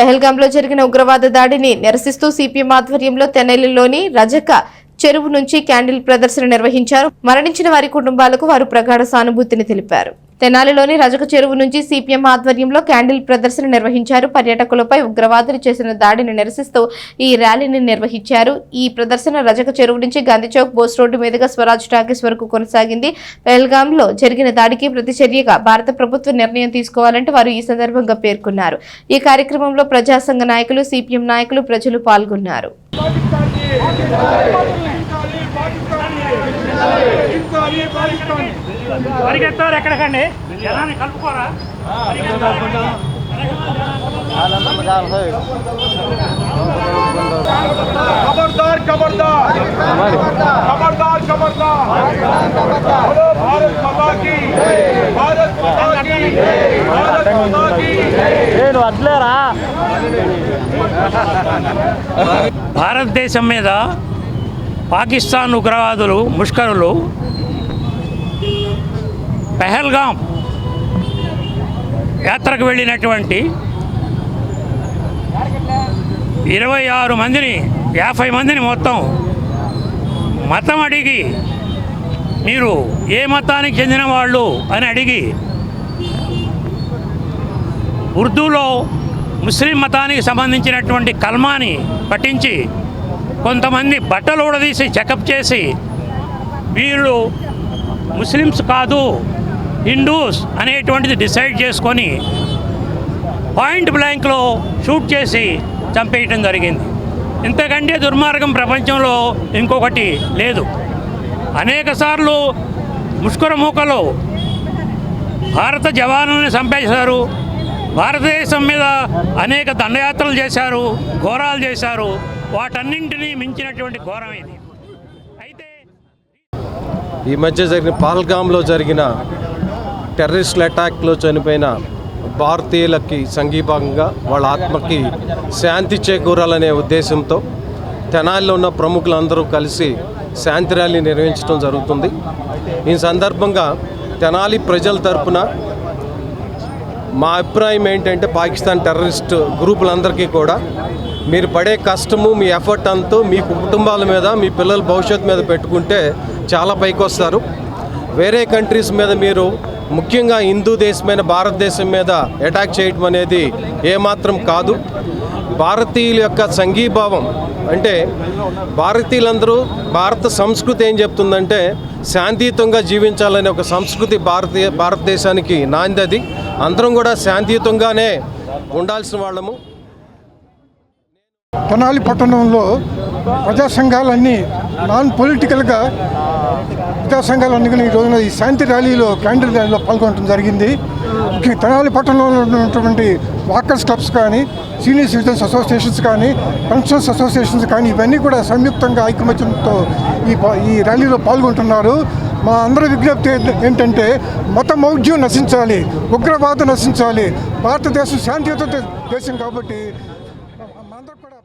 పెహల్గాంలో జరిగిన ఉగ్రవాద దాడిని నిరసిస్తూ సిపిఎం ఆధ్వర్యంలో తెనెలిలోని రజక చెరువు నుంచి క్యాండిల్ ప్రదర్శన నిర్వహించారు. మరణించిన వారి కుటుంబాలకు వారు ప్రగాఢ సానుభూతిని తెలిపారు. తెనాలిలోని రజక చెరువు నుంచి సిపిఎం ఆధ్వర్యంలో క్యాండిల్ ప్రదర్శన నిర్వహించారు. పర్యాటకులపై ఉగ్రవాదులు చేసిన దాడిని నిరసిస్తూ ఈ ర్యాలీని నిర్వహించారు. ఈ ప్రదర్శన రజక చెరువు నుంచి గాంధీ చౌక్ బోస్ రోడ్డు మీదుగా స్వరాజ్ టాకీస్ వరకు కొనసాగింది. పెహల్గాంలో జరిగిన దాడికి ప్రతిచర్యగా భారత ప్రభుత్వం నిర్ణయం తీసుకోవాలంటే వారు ఈ సందర్భంగా పేర్కొన్నారు. ఈ కార్యక్రమంలో ప్రజాసంఘ నాయకులు సిపిఎం నాయకులు ప్రజలు పాల్గొన్నారు. పరిగెత్తారు ఎక్కడికండి జనాన్ని కలుపుకోరా खबरदार खबरदार खबरदार खबरदार बोलो भारत माता की भारत माता की भारत माता की నేను అట్లేరా భారతదేశం మీద పాకిస్తాన్ ఉగ్రవాదులు ముష్కరులు పెహల్గాం యాత్రకు వెళ్ళినటువంటి ఇరవై ఆరు మందిని యాభై మందిని మొత్తం మతం అడిగి మీరు ఏ మతానికి చెందిన వాళ్ళు అని అడిగి ఉర్దూలో ముస్లిం మతానికి సంబంధించినటువంటి కల్మాని పఠించి కొంతమంది బట్టలు ఊడదీసి చెకప్ చేసి వీళ్ళు ముస్లిమ్స్ కాదు హిందూస్ అనేటువంటిది డిసైడ్ చేసుకొని పాయింట్ బ్లాంక్లో షూట్ చేసి చంపేయటం జరిగింది. ఇంతకంటే దుర్మార్గం ప్రపంచంలో ఇంకొకటి లేదు. అనేక సార్లు ముష్కర మూకలు భారత జవానుల్ని చంపేశారు భారతదేశం మీద అనేక దండయాత్రలు చేశారు ఘోరాలు చేశారు. వాటన్నింటినీ మించినటువంటి ఘోరం ఇది. అయితే ఈ మధ్య జరిగిన పాల్గామ్లో జరిగిన టెర్రరిస్టుల అటాక్లో చనిపోయిన భారతీయులకి సంఘీభాగంగా వాళ్ళ ఆత్మకి శాంతి చేకూరాలనే ఉద్దేశంతో తెనాలిలో ఉన్న ప్రముఖులందరూ కలిసి శాంతి ర్యాలీ నిర్వహించడం జరుగుతుంది. ఈ సందర్భంగా తెనాలి ప్రజల తరపున మా అభిప్రాయం ఏంటంటే పాకిస్తాన్ టెర్రరిస్ట్ గ్రూపులందరికీ కూడా మీరు పడే కష్టము మీ ఎఫర్ట్ అంతా మీ కుటుంబాల మీద మీ పిల్లల భవిష్యత్తు మీద పెట్టుకుంటే చాలా పైకి వస్తారు. వేరే కంట్రీస్ మీద మీరు ముఖ్యంగా హిందూ దేశమైన భారతదేశం మీద అటాక్ చేయటం అనేది ఏమాత్రం కాదు. భారతీయుల యొక్క సంఘీభావం అంటే భారతీయులందరూ భారత సంస్కృతి ఏం చెప్తుందంటే శాంతియుతంగా జీవించాలనే ఒక సంస్కృతి భారతీయ భారతదేశానికి నాందది. అందరం కూడా శాంతియుతంగానే ఉండాల్సిన వాళ్ళము. తెనాలి పట్టణంలో ప్రజా సంఘాలన్నీ నాన్ పొలిటికల్గా ప్రజా సంఘాలన్నీ ఈ రోజున ఈ శాంతి ర్యాలీలో క్యాండిల్ ర్యాలీలో పాల్గొనడం జరిగింది. తెనాలి పట్టణంలో ఉన్నటువంటి వాకర్స్ క్లబ్స్ కానీ సీనియర్ సిటిజన్స్ అసోసియేషన్స్ కానీ పెన్షన్స్ అసోసియేషన్స్ కానీ ఇవన్నీ కూడా సంయుక్తంగా ఐకమత్యంతో ఈ ఈ ర్యాలీలో పాల్గొంటున్నారు. మా అందరి విజ్ఞప్తి ఏంటంటే మత మౌఢ్యం నశించాలి ఉగ్రవాదం నశించాలి భారతదేశం శాంతియుత దేశం కాబట్టి మా అందరూ కూడా